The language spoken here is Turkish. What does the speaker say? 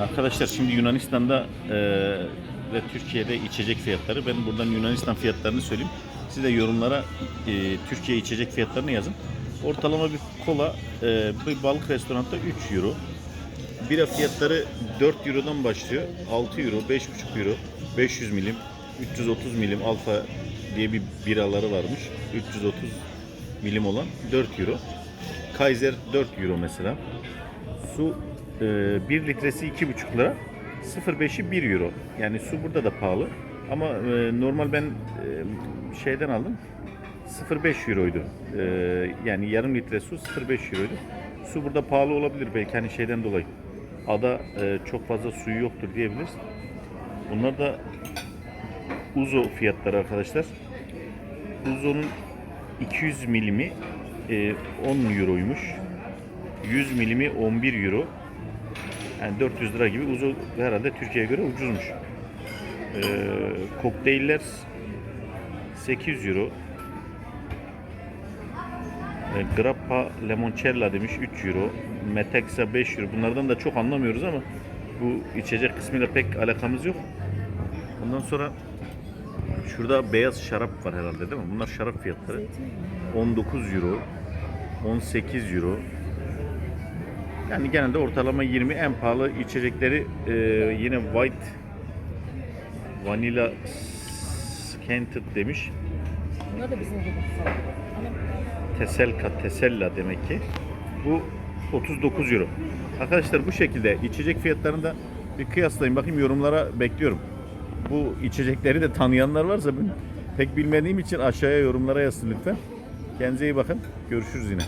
Arkadaşlar şimdi Yunanistan'da e, ve Türkiye'de içecek fiyatları. Ben buradan Yunanistan fiyatlarını söyleyeyim. Siz de yorumlara e, Türkiye içecek fiyatlarını yazın. Ortalama bir kola e, bir balık restoranda 3 euro. Bira fiyatları 4 eurodan başlıyor. 6 euro, 5,5 euro, 500 milim, 330 milim alfa diye bir biraları varmış. 330 milim olan 4 euro. Kaiser 4 euro mesela. Su e, 1 litresi 2,5 lira. 0.5'i 1 euro. Yani su burada da pahalı. Ama e, normal ben e, şeyden aldım. 0.5 euroydu. E, yani yarım litre su 0.5 euroydu. Su burada pahalı olabilir belki hani şeyden dolayı. Ada e, çok fazla suyu yoktur diyebiliriz. Bunlar da Uzo fiyatları arkadaşlar. Uzo'nun 200 milimi e, 10 euroymuş. 100 milimi 11 euro. Yani 400 lira gibi Uzo herhalde Türkiye'ye göre ucuzmuş. Ee, kokteyller 800 euro. E, Grappa Limoncello demiş 3 euro. Metexa 5 euro. Bunlardan da çok anlamıyoruz ama bu içecek kısmıyla pek alakamız yok. Ondan sonra şurada beyaz şarap var herhalde değil mi? Bunlar şarap fiyatları. 19 euro. 18 euro. Yani genelde ortalama 20 en pahalı içecekleri e, yine white vanilla scented demiş. Bunlar da bizim gibi Teselka, Tesella demek ki. Bu 39 euro. Arkadaşlar bu şekilde içecek fiyatlarını da bir kıyaslayın. Bakayım yorumlara bekliyorum. Bu içecekleri de tanıyanlar varsa ben pek bilmediğim için aşağıya yorumlara yazsın lütfen. Kendinize iyi bakın. Görüşürüz yine.